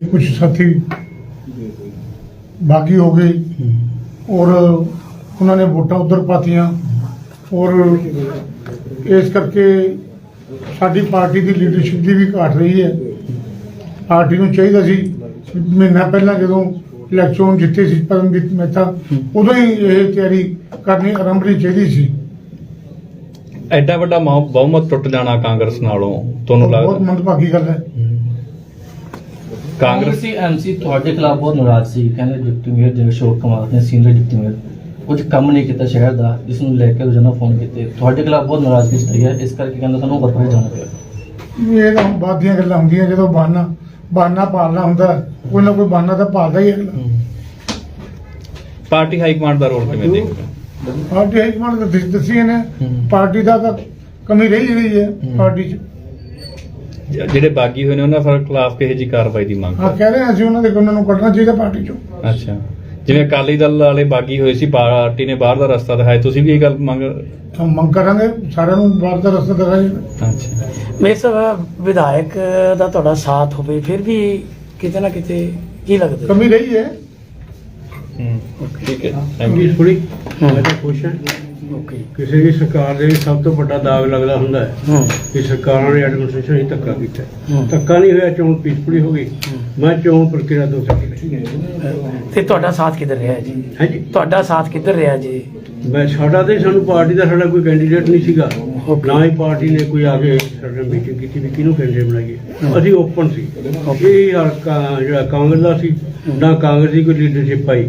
कुछ साथी बागी हो गए और उन्होंने वोटा उधर पातियां और ਇਸ ਕਰਕੇ ਸਾਡੀ ਪਾਰਟੀ ਦੀ ਲੀਡਰਸ਼ਿਪ ਦੀ ਵੀ ਘਾਟ ਰਹੀ ਹੈ ਪਾਰਟੀ ਨੂੰ ਚਾਹੀਦਾ ਸੀ ਮਹੀਨਾ ਪਹਿਲਾਂ ਜਦੋਂ ਇਲੈਕਸ਼ਨ ਜਿੱਤੇ ਸੀ ਪਰਮਜੀਤ ਮਹਿਤਾ ਉਦੋਂ ਹੀ ਇਹ ਤਿਆਰੀ ਕਰਨੀ ਆਰੰਭਣੀ ਚਾਹੀਦੀ ਸੀ ਐਡਾ ਵੱਡਾ ਮੌ- ਬਹੁਮਤ ਟੁੱਟ ਜਾਣਾ ਕਾਂਗਰਸ ਨਾਲੋਂ ਤੁਹਾਨੂੰ ਬਹੁਤ ਲੱਗਦਾ ਮੰਦਭਾਗੀ ਗੱਲ ਹੈ ਕਾਂਗਰਸ ਕਾਂਗਰਸੀ ਐਮਸੀ ਤੁਹਾਡੇ ਖਿਲਾਫ ਬਹੁਤ ਨਾਰਾਜ਼ ਸੀ ਕਹਿੰਦੇ ਡਿਪਟੀ ਮੇਅਰ ਜਿਵੇਂ ਅਸ਼ੋਕ ਕੁਮਾਰ ਨੇ ਸੀਨੀਅਰ ਡਿਪਟੀ ਮੇਅਰ ਕੁਝ ਕੰਮ ਨਹੀਂ ਕੀਤਾ ਸ਼ਹਿਰ ਦਾ ਜਿਸ ਨੂੰ ਲੈ ਕੇ ਰੋਜ਼ਾਨਾ ਫੋਨ ਕੀਤੇ ਤੁਹਾਡੇ ਖਿਲਾਫ ਬਹੁਤ ਨਾਰਾਜ਼ਗੀ ਜਤਾਈ ਹੈ ਇਸ ਕਰਕੇ ਕਹਿੰਦਾ ਤੁਹਾਨੂੰ ਵਰਪਰੇ ਜਾਣਾ ਪਿਆ ਇਹ ਤਾਂ ਹੁਣ ਬਾਅਦ ਦੀਆਂ ਗੱਲਾਂ ਹੁੰਦੀਆਂ ਜਦੋਂ ਬਹਾਨਾ ਬਹਾਨਾ ਪਾਲਣਾ ਹੁੰਦਾ ਕੋਈ ਨਾ ਕੋਈ ਬਹਾਨਾ ਤਾਂ ਪਾਲਦਾ ਹੀ ਹੈ ਅਗਲਾ ਪਾਰਟੀ ਹਾਈ ਕਮਾਂਡ ਦਾ ਰੋਲ ਕਿਵੇਂ ਦੇਖਦੇ ਹੋ? ਪਾਰਟੀ ਹਾਈ ਕਮਾਂਡ ਦਾ ਦੱਸ- ਦੱਸੀ ਨੇ ਹੂੰ। ਪਾਰਟੀ ਦਾ ਤਾਂ ਕਮੀ ਰਹੀ ਰਹੀ ਹੈ ਹੂੰ। ਪਾਰਟੀ 'ਚ ਜਿਹੜੇ ਬਾਗੀ ਹੋਏ ਨੇ ਉਹਨਾਂ ਫਿਰ ਖਿਲਾਫ ਕਿਹੋ ਜੀ ਕਾਰਵਾਈ ਦੀ ਮੰਗ ਆ ਕਹਿ ਰਹੇ ਹਾਂ ਅਸੀਂ ਉਹਨਾਂ ਦੇ ਉਹਨਾਂ ਨੂੰ ਕੱਢਣਾ ਚਾਹੀਦਾ ਪਾਰਟੀ 'ਚੋਂ। ਅੱਛਾ। ਜਿਵੇਂ ਅਕਾਲੀ ਦਲ ਵਾਲੇ ਬਾਗੀ ਹੋਏ ਸੀ ਪਾਰਟੀ ਨੇ ਬਾਹਰ ਦਾ ਰਸਤਾ ਦਿਖਾਇਆ ਤੁਸੀਂ ਵੀ ਇਹ ਗੱਲ ਮੰਗ ਮੰਗ ਕਰਾਂਗੇ ਸਾਰਿਆਂ ਨੂੰ ਬਾਹਰ ਦਾ ਰਸਤਾ ਦਿਖਾਇਆ ਅੱਛਾ। ਮੇਰੇ ਸਾਹਿਬ ਵਿਧਾਇਕ ਦਾ ਤੁਹਾਡਾ ਸਾਥ ਹੋਵੇ ਫਿਰ ਵੀ ਕਿਤੇ ਨਾ ਕਿਤੇ ਕੀ ਲੱਗਦਾ? ਕਮੀ ਰਹੀ ਹੈ। ਹੂੰ ਠੀਕ ਹੈ ਥੈਂਕ ਯੂ ਥੋੜੀ ਮੈਂ ਤਾਂ ਖੁਸ਼ ਹਾਂ। ਓਕੇ ਕਿਸੇ ਵੀ ਸਰਕਾਰ ਦੇ ਵਿੱਚ ਸਭ ਤੋਂ ਵੱਡਾ ਦਾਗ ਲੱਗਦਾ ਹੁੰਦਾ ਹੈ ਕਿ ਸਰਕਾਰਾਂ ਨੇ ਐਡਮਿਨਿਸਟ੍ਰੇਸ਼ਨ ਹੀ ਧੱਕਾ ਕੀਤਾ। ਧੱਕਾ ਨਹੀਂ ਹੋਇਆ ਚੋਣ ਪੀਸਫੁਲੀ ਹੋ ਗਈ। ਮੈਂ ਚੋਣ ਪ੍ਰਕਿਰਿਆ ਤੋਂ ਸਕੀ ਤੇ ਤੁਹਾਡਾ ਸਾਥ ਕਿੱਧਰ ਰਿਹਾ ਜੀ? ਹੈ ਜੀ ਤੁਹਾਡਾ ਸਾਥ ਕਿੱਧਰ ਰਿਹਾ ਜੀ? ਮੈਂ ਸਾਡਾ ਤੇ ਸਾਨੂੰ ਪਾਰਟੀ ਦਾ ਸਾਡਾ ਕੋਈ ਕੈਂਡੀਡੇਟ ਨਹੀਂ ਸੀਗਾ. ਨਾ ਹੀ ਪਾਰਟੀ ਨੇ ਕੋਈ ਆ ਕੇ ਸਾਡਾ ਮੀਟਿੰਗ ਕੀਤੀ ਵੀ ਕਿਹਨੂੰ ਕੈਂਡੀਡੇਟ ਬਣਾਈਏ। ਅਸੀਂ ਓਪਨ ਸੀ। ਇਹ ਹਲਕਾ ਜਿਹੜਾ ਕਾਂਗਰਸ ਦਾ ਸੀ ਨਾ ਕਾਂਗਰਸ ਦੀ ਕੋਈ ਲੀਡਰਸ਼ਿਪ ਆਈ।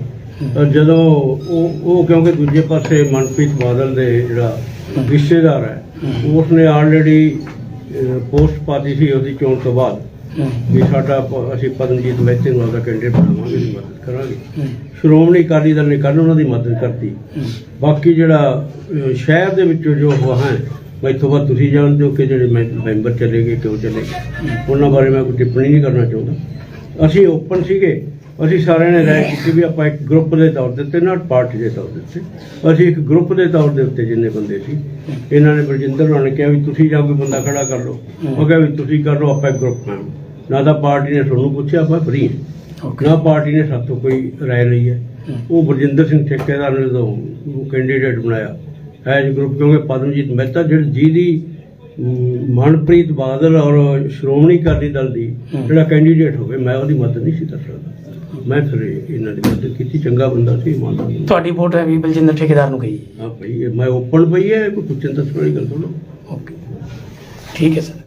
ਜਦੋਂ ਉਹ ਉਹ ਕਿਉਂਕਿ ਦੂਜੇ ਪਾਸੇ ਮਨਪ੍ਰੀਤ ਬਾਦਲ ਦੇ ਜਿਹੜਾ ਰਿਸ਼ਤੇਦਾਰ ਹੈ ਉਸਨੇ ਆਲਰੇਡੀ ਪੋਸਟ ਪਾਤੀ ਸੀ ਉਹਦੀ ਚੋਣ ਤੋਂ ਬਾਅਦ ਵੀ ਸਾਡਾ ਪ- ਅਸੀਂ ਪਦਮਜੀਤ ਮਹਿਤੇ ਨੂੰ ਆਪਦਾ ਕੈਂਡੀਡੇਟ ਬਣਾਵਾਂਗੇ ਦੀ ਮਦਦ ਕਰਾਂਗੇ। ਸ਼੍ਰੋਮਣੀ ਅਕਾਲੀ ਦਲ ਨੇ ਕੱਲ੍ਹ ਉਹਨਾਂ ਦੀ ਮਦਦ ਕਰਤੀ। ਬਾਕੀ ਜਿਹੜਾ ਅਹ, ਸ਼ਹਿਰ ਦੇ ਵਿੱਚੋਂ ਜੋ ਉਹ ਹੈ ਮੈਥੋਂ ਬਾਅਦ ਤੁਸੀਂ ਜਾਣਦੇ ਹੋ ਕਿ ਜਿਹੜੇ ਮੈਂ- ਮੈਂਬਰ ਚਲੇ ਗਏ ਕਿਉਂ ਚਲੇ ਗਏ। ਉਹਨਾਂ ਬਾਰੇ ਮੈਂ ਕੋਈ ਟਿੱਪਣੀ ਨਹੀਂ ਕਰਨਾ ਚਾਹੁੰਦਾ। ਅਸੀਂ ਓਪਨ ਸੀਗੇ। ਅਸੀਂ ਸਾਰਿਆਂ ਨੇ ਰਾਏ ਕੀਤੀ ਵੀ ਆਪਾਂ ਇੱਕ ਗਰੁੱਪ ਦੇ ਤੌਰ ਦੇ ਉੱਤੇ ਨਾ ਪਾਰਟੀ ਦੇ ਤੌਰ ਦੇ ਉੱਤੇ। ਅਸੀਂ ਇੱਕ ਗਰੁੱਪ ਦੇ ਤੌਰ ਦੇ ਉੱਤੇ ਜਿੰਨੇ ਬੰਦੇ ਸੀ ਇਹਨਾਂ ਨੇ ਬਰਜਿੰਦਰ ਹੋਣਾ ਨੇ ਕਿਹਾ ਵੀ ਤੁਸੀਂ ਜਾਂ ਕੋਈ ਬੰਦਾ ਖੜਾ ਕਰ ਲਓ। ਉਹ ਕਿਹਾ ਵੀ ਤੁਸੀਂ ਕਰ ਲਓ ਆਪਾਂ ਇੱਕ ਗਰੁੱਪ ਬਣਾਉਂ ਨਾ ਤਾਂ ਪਾਰਟੀ ਨੇ ਤੁਹਾਨੂੰ ਪੁੱਛਿਆ ਆਪਾਂ ਫਰੀ ਹਾਂ। ਨਾ ਪਾਰਟੀ ਨੇ ਸਾਤੋਂ ਕੋਈ ਰਾਏ ਲਈ ਹੈ। ਉਹ ਬਰਜਿੰਦਰ ਸਿੰਘ ਠੇਕੇਦਾਰ ਨੇ ਉਹ ਕੈਂਡੀਡੇਟ ਬਣਾਇਆ ਐਜ ਗਰੁੱਪ ਕਿਉਂਕਿ ਪਦਮਜੀਤ ਮਹਿਤਾ ਜਿਹੜੀ ਜਿਹਦੀ ਅਮ, ਮਨਪ੍ਰੀਤ ਬਾਦਲ ਔਰ ਸ਼੍ਰੋਮਣੀ ਅਕਾਲੀ ਦਲ ਦੀ ਜਿਹੜਾ ਕੈਂਡੀਡੇਟ ਹੋਵੇ ਮੈਂ ਉਹਦੀ ਮਦਦ ਨਹੀਂ ਸੀ ਕਰ ਸਕਦਾ। ਮੈਂ ਫਿਰ ਇਹ- ਇਹਨਾਂ ਦੀ ਮਦਦ ਕੀਤੀ ਚੰਗਾ ਬੰਦਾ ਸੀ ਇਮਾਨਦਾਰ। ਤੁਹਾਡੀ ਵੋਟ ਹੈ ਵੀ ਬਲਜਿੰਦਰ ਠੇਕੇਦਾਰ ਨੂੰ ਗਈ ਹਾਂ ਭਾਈ ਇਹ ਮੈਂ ਓਪਨ ਪਈ ਹੈ ਕੋਈ ਪੁੱਛਣ ਦੱਸਣ ਵਾਲੀ ਗੱਲ ਥੋੜ੍ਹਾ ਓਕੇ। ਠੀਕ ਹੈ ਸਰ।